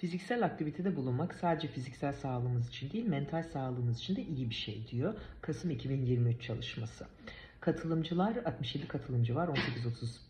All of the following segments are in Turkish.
Fiziksel aktivitede bulunmak sadece fiziksel sağlığımız için değil, mental sağlığımız için de iyi bir şey diyor. Kasım 2023 çalışması. Katılımcılar, 67 katılımcı var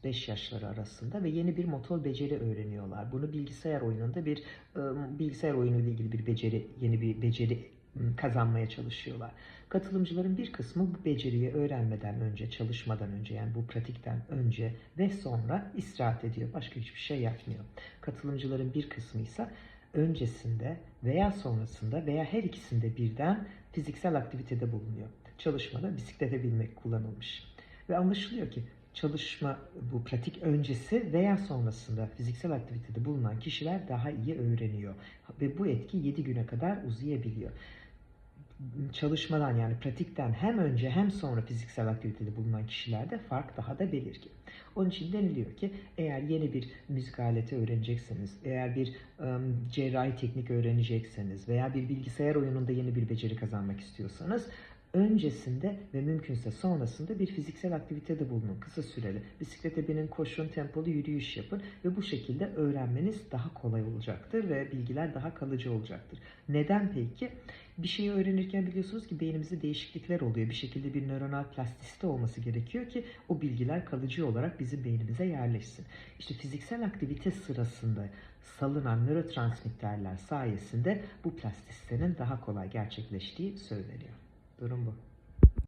18-35 yaşları arasında ve yeni bir motor beceri öğreniyorlar. Bunu bilgisayar oyununda bir ıı, bilgisayar oyunu ile ilgili bir beceri, yeni bir beceri kazanmaya çalışıyorlar. Katılımcıların bir kısmı bu beceriyi öğrenmeden önce, çalışmadan önce yani bu pratikten önce ve sonra istirahat ediyor. Başka hiçbir şey yapmıyor. Katılımcıların bir kısmı ise öncesinde veya sonrasında veya her ikisinde birden fiziksel aktivitede bulunuyor. Çalışmada bisiklete binmek kullanılmış. Ve anlaşılıyor ki çalışma bu pratik öncesi veya sonrasında fiziksel aktivitede bulunan kişiler daha iyi öğreniyor. Ve bu etki 7 güne kadar uzayabiliyor çalışmadan yani pratikten hem önce hem sonra fiziksel aktivitede bulunan kişilerde fark daha da belirgin. Onun için deniliyor ki eğer yeni bir müzik aleti öğrenecekseniz, eğer bir ım, cerrahi teknik öğrenecekseniz veya bir bilgisayar oyununda yeni bir beceri kazanmak istiyorsanız öncesinde ve mümkünse sonrasında bir fiziksel aktivitede bulunun. Kısa süreli. Bisiklete binin, koşun, tempolu yürüyüş yapın ve bu şekilde öğrenmeniz daha kolay olacaktır ve bilgiler daha kalıcı olacaktır. Neden peki? Bir şeyi öğrenirken biliyorsunuz ki beynimizde değişiklikler oluyor. Bir şekilde bir nöronal plastisite olması gerekiyor ki o bilgiler kalıcı olarak bizim beynimize yerleşsin. İşte fiziksel aktivite sırasında salınan nörotransmitterler sayesinde bu plastisitenin daha kolay gerçekleştiği söyleniyor. Durum bu.